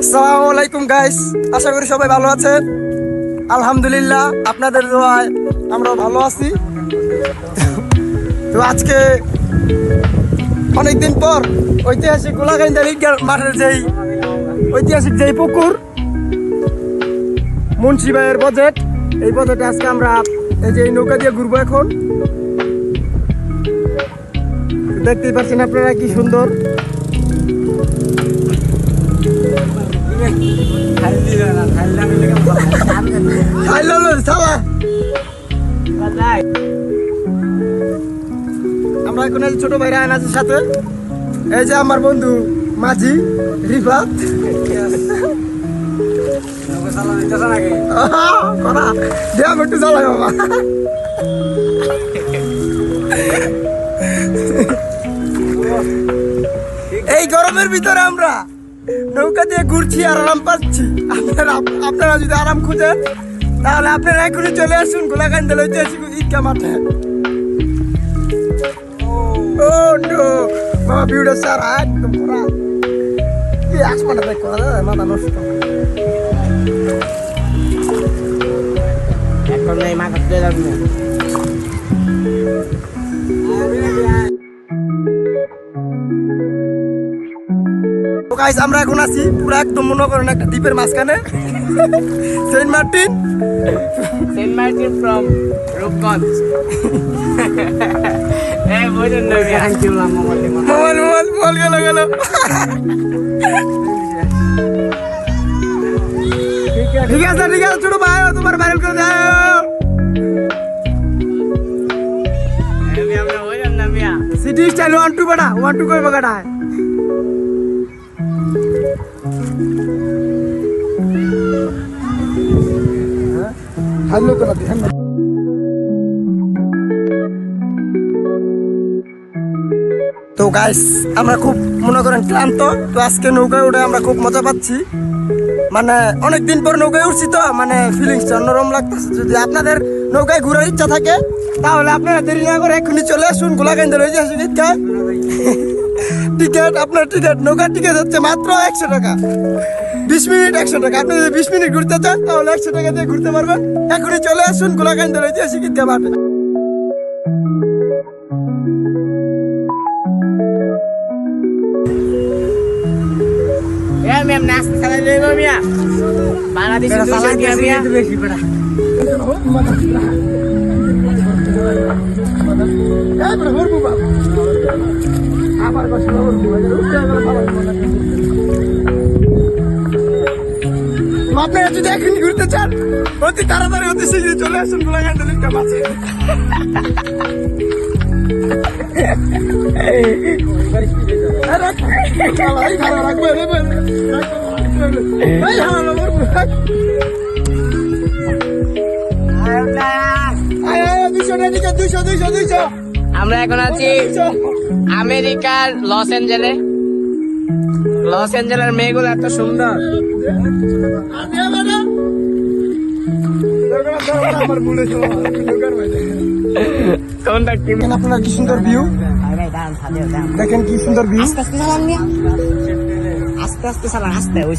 আসসালামু আলাইকুম গাইস আশা করি সবাই ভালো আছেন। আলহামদুলিল্লাহ, আপনাদের দোয়ায় আমরা ভালো আছি। তো আজকে অনেকদিন পর ঐতিহাসিক গোলাগাইন্দা লিগার মাঠের যেই ঐতিহাসিক যেই পুকুর, মুন্সি ভাইয়ের বাজেট এই বাজেটে আজকে আমরা এই যে নৌকা দিয়ে ঘুরবো এখন। দেখতেই পাচ্ছেন আপনারা কি সুন্দর। আমরা এখন ছোট ভাইরা আনাজের সাথে, এই যে আমার বন্ধু মাঝি রিফাত আমি একটু চালাই বাবা। এই গরমের ভিতরে আমরা নৌকা দিয়ে ঘুরছি আর আরাম পাচ্ছি। আপনারা আপনারা যদি আরাম খুঁজেন, তাহলে আপনারা এখনই চলে আসুন গোলাকান্দ ঐতিহাসিক ঈদগা মাঠে। ও কি মাথা এখন এই মাথা তুলে যাবি। গাইস আমরা এখন আছি পুরো একদম মনে করেন একটা দ্বীপের মাঝখানে। Saint Martin saint Martin from Rupganj মোবাইলে মোবাইল মোবাইল মোবাইল গেল গেল। ঠিক আছে ঠিক আছে ছোট ভাই তোমার ভাইরাল করে দাও। আমি আমরা বুঝুন না মিয়া। সিটি স্টাইল ওয়ান টু বেটা ওয়ান টু কই বাগাটা হ্যালো তো তো গাইস আমরা খুব মনে করেন ক্লান্ত। তো আজকে নৌকায় উঠে আমরা খুব মজা পাচ্ছি। মানে অনেক দিন পর নৌকায় উঠছি তো মানে ফিলিংসটা অন্যরকম লাগতেছে। যদি আপনাদের নৌকায় ঘোরার ইচ্ছা থাকে, তাহলে আপনারা দেরি না করে এক্ষুনি চলে আসুন, গোলাকান্দের ওই যে ঈদগাহ। টিকিট আপনার টিকিট নৌকার টিকিট হচ্ছে মাত্র একশো টাকা। বিশ মিনিট একশো টাকা। আপনি যদি বিশ মিনিট ঘুরতে চান তাহলে একশো টাকা দিয়ে ঘুরতে পারবেন। এখনই চলে আসুন গোলাকান্দের ঐতিহাসিক লইব মিয়া। বাংলাদেশে আপনারা যদি এখন ঘুরতে চান অতি তাড়াতাড়ি অতি শীঘ্রই চলে আসুন গোলাঘাট মাঠে আরে, শালা, এই শালা আমরা এখন আছি আমেরিকার লস অ্যাঞ্জেলে। লস অ্যাঞ্জেলের মেয়েগুলো এত সুন্দর। কি? কি সুন্দর ভিউ দেখেন কি সুন্দর ভিউ আস্তে আস্তে চালান আস্তে